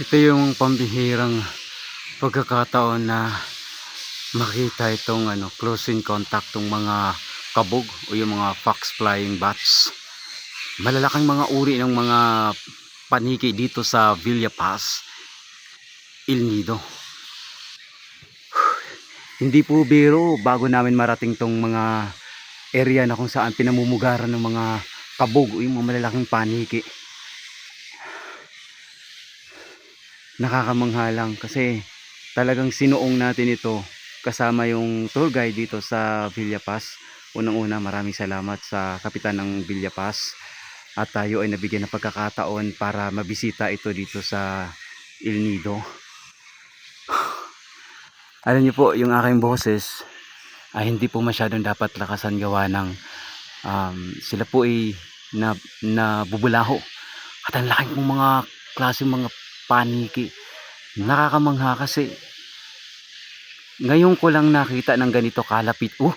Ito yung pambihirang pagkakataon na makita itong ano, close in contact tong mga kabog o yung mga fox flying bats. Malalaking mga uri ng mga paniki dito sa Villa Paz, Il Nido. Hindi po biro bago namin marating tong mga area na kung saan pinamumugaran ng mga kabog o yung mga malalaking paniki. Nakakamangha lang kasi talagang sinuong natin ito kasama yung tour guide dito sa Villa Paz. Unang-una maraming salamat sa kapitan ng Villa Paz at tayo ay nabigyan ng pagkakataon para mabisita ito dito sa Il Nido. Alam niyo po, yung aking boses ay hindi po masyadong dapat lakasan gawa ng um, sila po ay na, nabubulaho at ang laking pong mga klase mga paniki. Nakakamangha kasi. Ngayon ko lang nakita ng ganito kalapit. Oh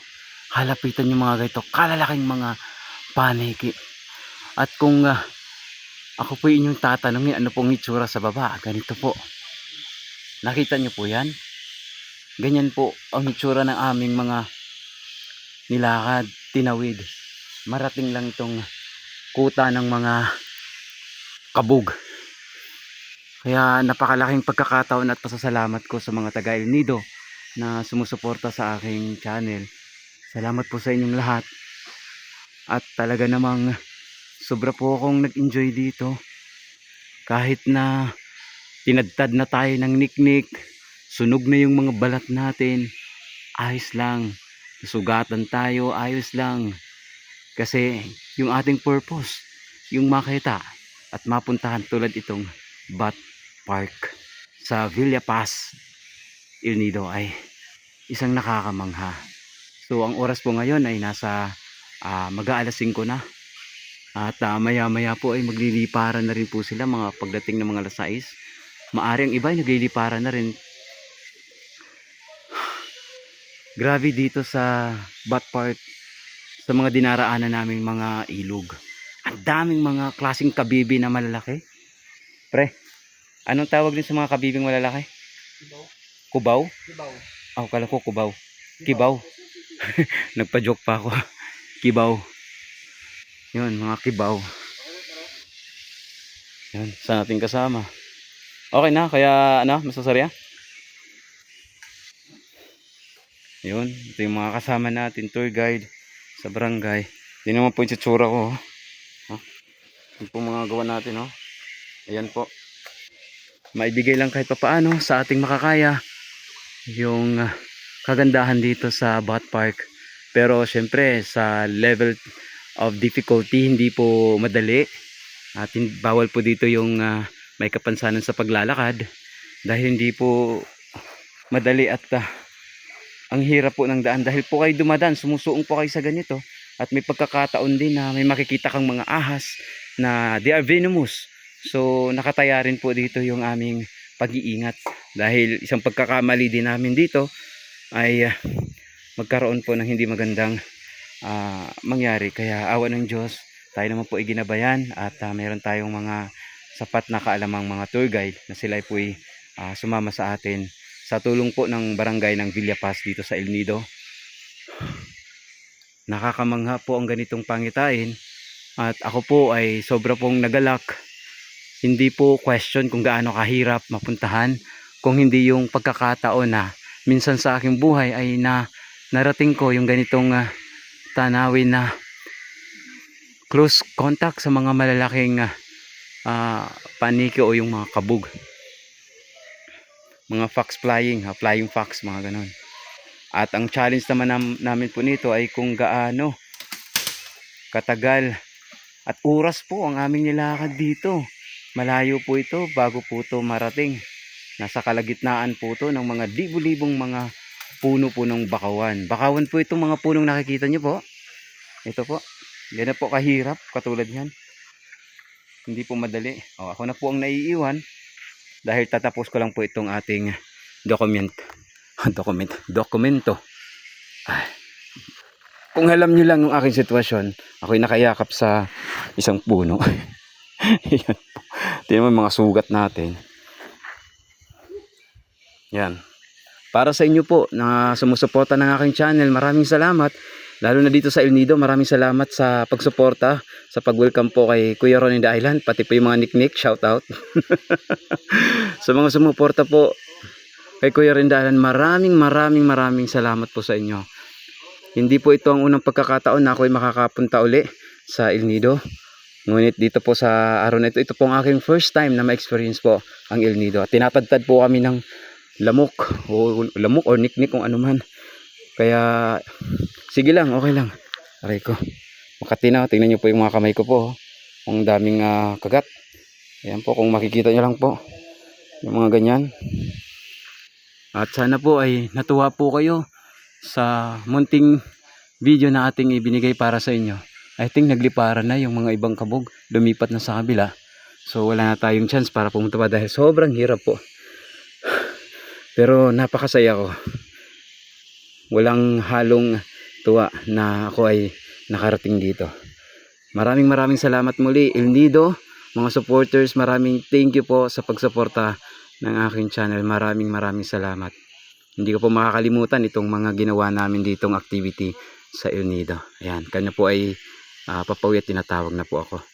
halapitan yung mga ganito. Kalalaking mga paniki. At kung ah, ako po inyong tatanungin ano pong itsura sa baba? Ganito po. Nakita nyo po yan? Ganyan po ang itsura ng aming mga nilakad tinawid. Marating lang itong kuta ng mga kabog kaya napakalaking pagkakataon at pasasalamat ko sa mga taga El Nido na sumusuporta sa aking channel. Salamat po sa inyong lahat. At talaga namang sobra po akong nag-enjoy dito. Kahit na tinadtad na tayo ng niknik, sunog na yung mga balat natin, ayos lang. Sugatan tayo, ayos lang. Kasi yung ating purpose, yung makita at mapuntahan tulad itong Bat Park sa Villa Il Nido ay isang nakakamangha. So ang oras po ngayon ay nasa uh, mag-aalas 5 na. At uh, maya maya po ay magliliparan na rin po sila mga pagdating ng mga alas 6. Maari ang iba ay nagliliparan na rin. Grabe dito sa Bat Park sa mga dinaraanan naming mga ilog. Ang daming mga klasing kabibi na malalaki. Pre, anong tawag din sa mga kabibing malalaki? Kibaw. Kubaw? Kibaw. Ako kala ko kubaw. Kibaw. Nagpa-joke pa ako. Kibaw. Yun, mga kibaw. Yun, sa nating kasama. Okay na, kaya ano, masasarya? Yun, ito yung mga kasama natin, tour guide sa barangay. Hindi naman po yung tsura ko. Oh. Oh. Yun po mga gawa natin, oh. Ayan po. Maibigay lang kahit papaano sa ating makakaya yung ah, kagandahan dito sa Bat Park. Pero syempre sa level of difficulty hindi po madali. At bawal po dito yung ah, may kapansanan sa paglalakad dahil hindi po madali at ah, ang hirap po ng daan. Dahil po kayo dumadaan sumusuong po kayo sa ganito at may pagkakataon din na may makikita kang mga ahas na they are venomous so nakataya rin po dito yung aming pag-iingat. Dahil isang pagkakamali din namin dito ay ah, magkaroon po ng hindi magandang ah, mangyari. Kaya awa ng Diyos tayo naman po iginabayan at ah, meron tayong mga sapat na kaalamang mga tour guide na sila po ay ah, sumama sa atin sa tulong po ng barangay ng Villa Paz dito sa El Nido. Nakakamangha po ang ganitong pangitain at ako po ay sobra pong nagalak hindi po question kung gaano kahirap mapuntahan kung hindi yung pagkakataon na minsan sa aking buhay ay na narating ko yung ganitong ah, tanawin na close contact sa mga malalaking ah, paniki o yung mga kabog mga fox flying ha, flying fox mga ganon at ang challenge naman nam- namin po nito ay kung gaano katagal at oras po ang aming nilakad dito malayo po ito bago po ito marating. Nasa kalagitnaan po ito ng mga libu-libong mga puno po ng bakawan. Bakawan po itong mga punong nakikita nyo po. Ito po. Ganyan po kahirap katulad yan hindi po madali. O, ako na po ang naiiwan dahil tatapos ko lang po itong ating document document dokumento. Ay. kung alam nyo lang yung aking sitwasyon ako'y nakayakap sa isang puno. Yan po tingnan mo mga sugat natin Yan. Para sa inyo po na sumusuporta ng aking channel, maraming salamat. Lalo na dito sa El Nido, maraming salamat sa pagsuporta, sa pag-welcome po kay Kuya Ron in the Island, pati po yung mga nick-nick, shout out. sa mga sumuporta po kay Kuya Ron in the Island, maraming maraming maraming salamat po sa inyo. Hindi po ito ang unang pagkakataon na ako ay makakapunta uli sa El Nido. Ngunit dito po sa araw na ito, ito po ang aking first time na ma-experience po ang El Nido. At tinatagtad po kami ng lamok o lamok or niknik kung ano man. Kaya sige lang, okay lang. Aray ko. Makatinaw, tingnan niyo po yung mga kamay ko po. oh. Ang daming ah, kagat. Ayan po kung makikita niyo lang po. Yung mga ganyan. At sana po ay natuwa po kayo sa munting video na ating ibinigay para sa inyo. I think nagliparan na yung mga ibang kabog. Lumipat na sa kabila. So wala na tayong chance para pumunta pa dahil sobrang hirap po. Pero napakasaya ko. Walang halong tuwa na ako ay nakarating dito. Maraming maraming salamat muli El Nido, mga supporters, maraming thank you po sa pagsuporta ng aking channel. Maraming maraming salamat. Hindi ko po makakalimutan itong mga ginawa namin ditong activity sa El Nido. Ayan, kanya po ay uh, papawid tinatawag na po ako.